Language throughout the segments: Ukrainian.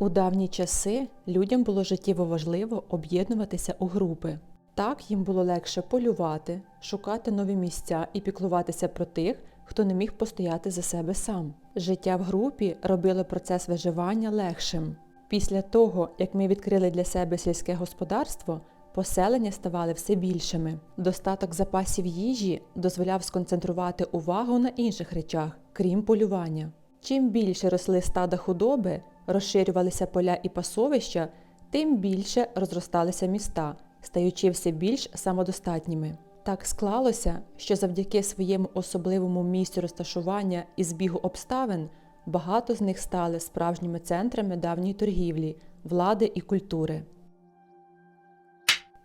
У давні часи людям було життєво важливо об'єднуватися у групи. Так їм було легше полювати, шукати нові місця і піклуватися про тих, хто не міг постояти за себе сам. Життя в групі робило процес виживання легшим. Після того, як ми відкрили для себе сільське господарство, поселення ставали все більшими. Достаток запасів їжі дозволяв сконцентрувати увагу на інших речах, крім полювання. Чим більше росли стада худоби, розширювалися поля і пасовища, тим більше розросталися міста, стаючи все більш самодостатніми. Так склалося, що завдяки своєму особливому місцю розташування і збігу обставин багато з них стали справжніми центрами давньої торгівлі, влади і культури.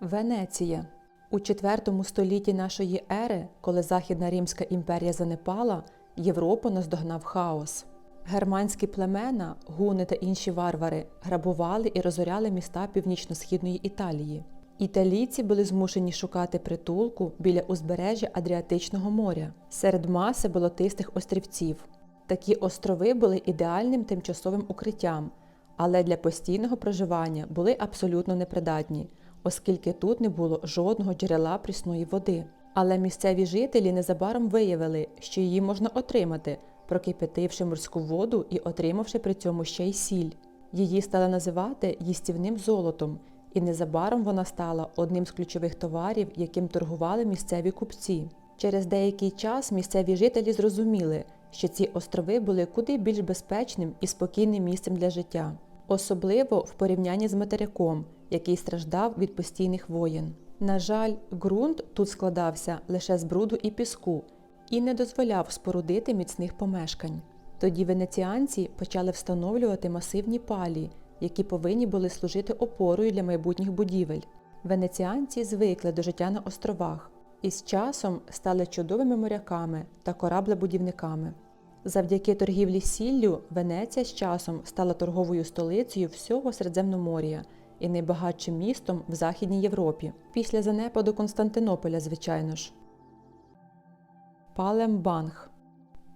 Венеція у IV столітті нашої ери, коли Західна Римська імперія занепала, Європу наздогнав хаос. Германські племена, гуни та інші варвари грабували і розоряли міста північно-східної Італії. Італійці були змушені шукати притулку біля узбережжя Адріатичного моря, серед маси болотистих острівців. Такі острови були ідеальним тимчасовим укриттям, але для постійного проживання були абсолютно непридатні, оскільки тут не було жодного джерела прісної води. Але місцеві жителі незабаром виявили, що її можна отримати, прокипятивши морську воду і отримавши при цьому ще й сіль. Її стали називати їстівним золотом, і незабаром вона стала одним з ключових товарів, яким торгували місцеві купці. Через деякий час місцеві жителі зрозуміли, що ці острови були куди більш безпечним і спокійним місцем для життя, особливо в порівнянні з материком, який страждав від постійних воєн. На жаль, ґрунт тут складався лише з бруду і піску і не дозволяв спорудити міцних помешкань. Тоді венеціанці почали встановлювати масивні палі, які повинні були служити опорою для майбутніх будівель. Венеціанці звикли до життя на островах і з часом стали чудовими моряками та кораблебудівниками. Завдяки торгівлі сіллю Венеція з часом стала торговою столицею всього Середземномор'я і найбагатшим містом в Західній Європі, після занепаду Константинополя, звичайно ж. Палембанг.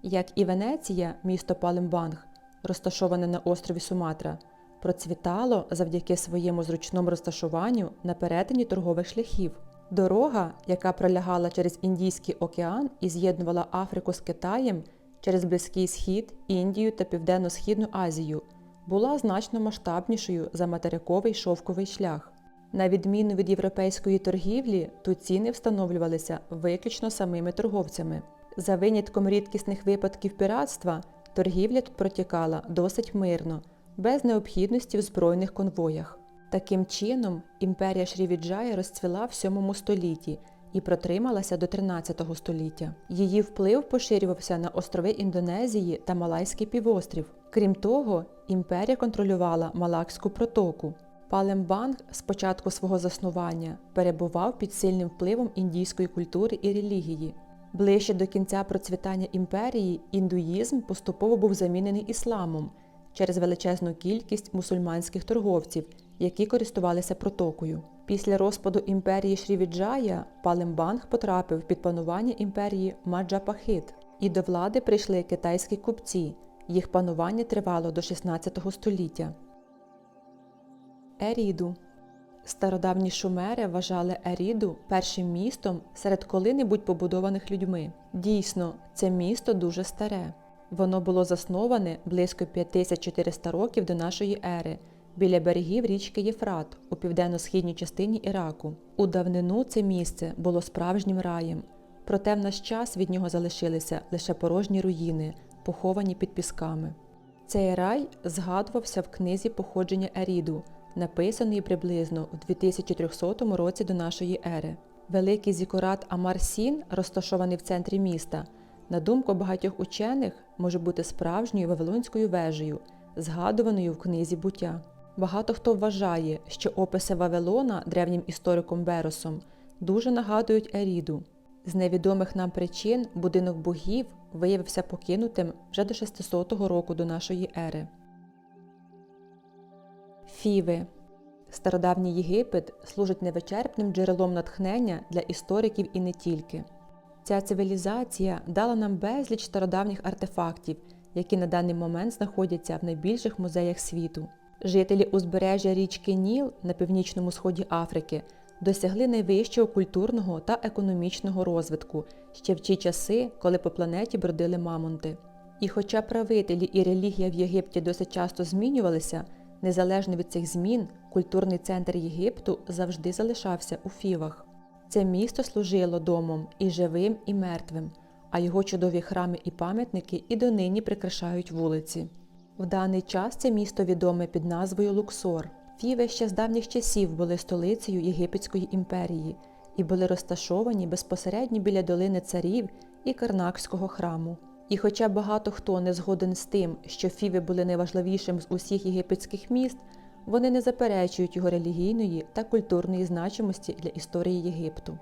Як і Венеція, місто Палембанг, розташоване на острові Суматра, процвітало завдяки своєму зручному розташуванню на перетині торгових шляхів. Дорога, яка пролягала через Індійський океан і з'єднувала Африку з Китаєм через Близький Схід, Індію та Південно-Східну Азію, була значно масштабнішою за материковий шовковий шлях. На відміну від європейської торгівлі, тут ціни встановлювалися виключно самими торговцями. За винятком рідкісних випадків піратства, торгівля тут протікала досить мирно, без необхідності в збройних конвоях. Таким чином, імперія Шрівіджая розцвіла в 7 столітті і протрималася до 13 століття. Її вплив поширювався на острови Індонезії та Малайський півострів. Крім того, імперія контролювала Малакську протоку. Палембанг з початку свого заснування перебував під сильним впливом індійської культури і релігії. Ближче до кінця процвітання імперії індуїзм поступово був замінений ісламом через величезну кількість мусульманських торговців, які користувалися протокою. Після розпаду імперії Шрівіджая Палембанг потрапив під панування імперії Маджапахит, і до влади прийшли китайські купці. Їх панування тривало до 16 століття. Еріду Стародавні шумери вважали Еріду першим містом серед коли-небудь побудованих людьми. Дійсно, це місто дуже старе. Воно було засноване близько 5400 років до нашої ери біля берегів річки Єфрат у південно-східній частині Іраку. У давнину це місце було справжнім раєм, проте в наш час від нього залишилися лише порожні руїни, поховані під пісками. Цей рай згадувався в книзі походження Еріду, написаної приблизно у 2300 році до нашої ери. Великий зікурат Амар-Сін, розташований в центрі міста, на думку багатьох учених, може бути справжньою вавилонською вежею, згадуваною в книзі буття. Багато хто вважає, що описи Вавилона древнім істориком Беросом дуже нагадують Еріду. З невідомих нам причин будинок богів виявився покинутим вже до 600 року до нашої ери. Фіви Стародавній Єгипет служить невичерпним джерелом натхнення для істориків і не тільки. Ця цивілізація дала нам безліч стародавніх артефактів, які на даний момент знаходяться в найбільших музеях світу. Жителі узбережжя річки Ніл на північному сході Африки досягли найвищого культурного та економічного розвитку ще в ті часи, коли по планеті бродили мамонти. І хоча правителі і релігія в Єгипті досить часто змінювалися, незалежно від цих змін, культурний центр Єгипту завжди залишався у Фівах. Це місто служило домом і живим, і мертвим, а його чудові храми і пам'ятники і донині прикрашають вулиці. В даний час це місто відоме під назвою Луксор. Фіви ще з давніх часів були столицею Єгипетської імперії і були розташовані безпосередньо біля долини царів і Карнакського храму. І хоча багато хто не згоден з тим, що Фіви були найважливішим з усіх єгипетських міст, вони не заперечують його релігійної та культурної значимості для історії Єгипту.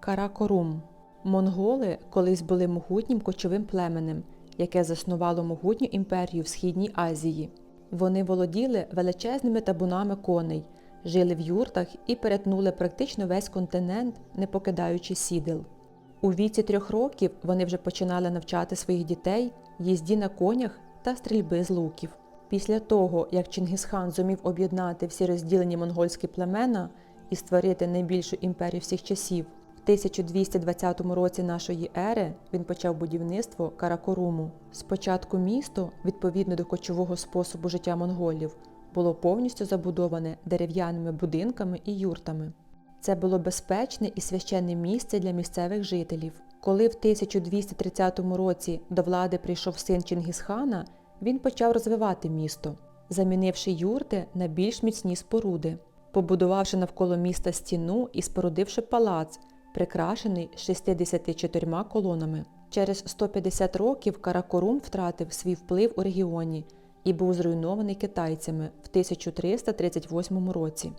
Каракорум Монголи колись були могутнім кочовим племенем, яке заснувало могутню імперію в Східній Азії. Вони володіли величезними табунами коней, жили в юртах і перетнули практично весь континент, не покидаючи сідел. У віці трьох років вони вже починали навчати своїх дітей їзді на конях та стрільби з луків. Після того, як Чингісхан зумів об'єднати всі розділені монгольські племена і створити найбільшу імперію всіх часів, 1220 році нашої ери він почав будівництво Каракоруму. Спочатку місто, відповідно до кочового способу життя монголів, було повністю забудоване дерев'яними будинками і юртами. Це було безпечне і священне місце для місцевих жителів. Коли в 1230 році до влади прийшов син Чингісхана, він почав розвивати місто, замінивши юрти на більш міцні споруди, побудувавши навколо міста стіну і спорудивши палац, прикрашений 64 колонами. Через 150 років Каракорум втратив свій вплив у регіоні і був зруйнований китайцями в 1338 році.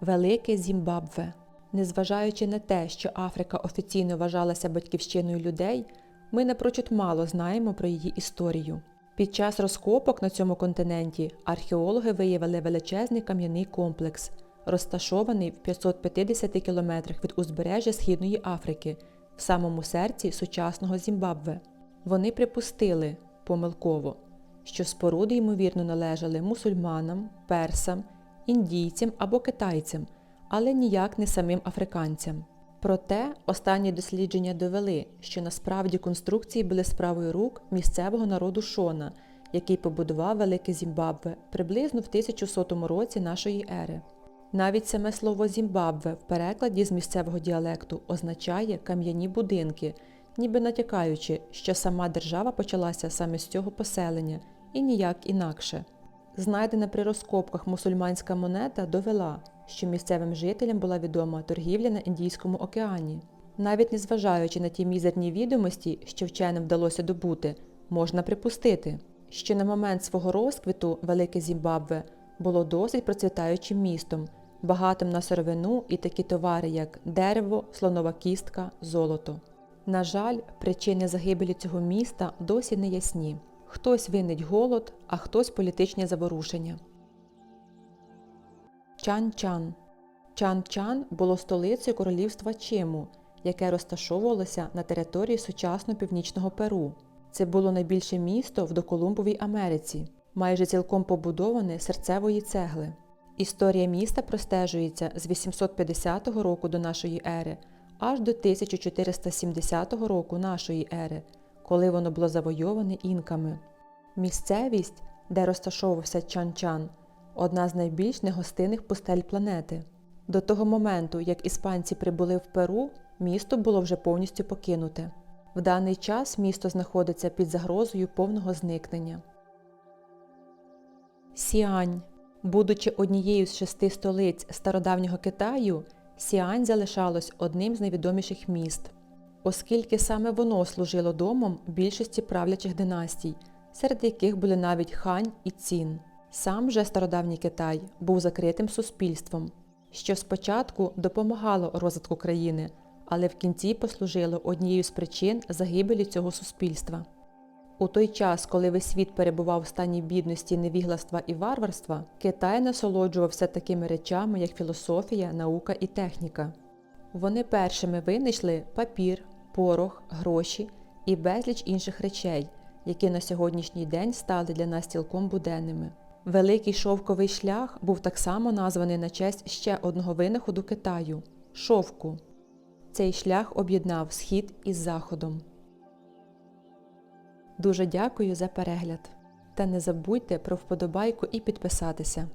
Велике Зімбабве. Незважаючи на те, що Африка офіційно вважалася батьківщиною людей, ми напрочуд мало знаємо про її історію. Під час розкопок на цьому континенті археологи виявили величезний кам'яний комплекс, розташований в 550 кілометрах від узбережжя Східної Африки, в самому серці сучасного Зімбабве. Вони припустили помилково, що споруди ймовірно належали мусульманам, персам індійцям або китайцям, але ніяк не самим африканцям. Проте останні дослідження довели, що насправді конструкції були справою рук місцевого народу Шона, який побудував Велике Зімбабве приблизно в 1100 році нашої ери. Навіть саме слово Зімбабве в перекладі з місцевого діалекту означає кам'яні будинки, ніби натякаючи, що сама держава почалася саме з цього поселення і ніяк інакше. Знайдена при розкопках мусульманська монета довела, що місцевим жителям була відома торгівля на Індійському океані. Навіть незважаючи на ті мізерні відомості, що вченим вдалося добути, можна припустити, що на момент свого розквіту Велике Зімбабве було досить процвітаючим містом, багатим на сировину і такі товари, як дерево, слонова кістка, золото. На жаль, причини загибелі цього міста досі не ясні. Хтось винить голод, а хтось політичні заворушення. Чан-Чан Чан-Чан було столицею королівства Чиму, яке розташовувалося на території сучасного північного Перу. Це було найбільше місто в доколумбовій Америці, майже цілком побудоване серцевої цегли. Історія міста простежується з 850 року до нашої ери аж до 1470 року нашої ери коли воно було завойоване інками. Місцевість, де розташовувався Чан-Чан, одна з найбільш негостинних пустель планети. До того моменту, як іспанці прибули в Перу, місто було вже повністю покинуте. В даний час місто знаходиться під загрозою повного зникнення. Сіань. Будучи однією з шести столиць стародавнього Китаю, Сіань залишалось одним з найвідоміших міст оскільки саме воно служило домом більшості правлячих династій, серед яких були навіть хань і цін. Сам же стародавній Китай був закритим суспільством, що спочатку допомагало розвитку країни, але в кінці послужило однією з причин загибелі цього суспільства. У той час, коли весь світ перебував в стані бідності, невігластва і варварства, Китай насолоджувався такими речами, як філософія, наука і техніка. Вони першими винайшли папір, порох, гроші і безліч інших речей, які на сьогоднішній день стали для нас цілком буденними. Великий шовковий шлях був так само названий на честь ще одного винаходу Китаю шовку. Цей шлях об'єднав схід із заходом. Дуже дякую за перегляд! Та не забудьте про вподобайку і підписатися.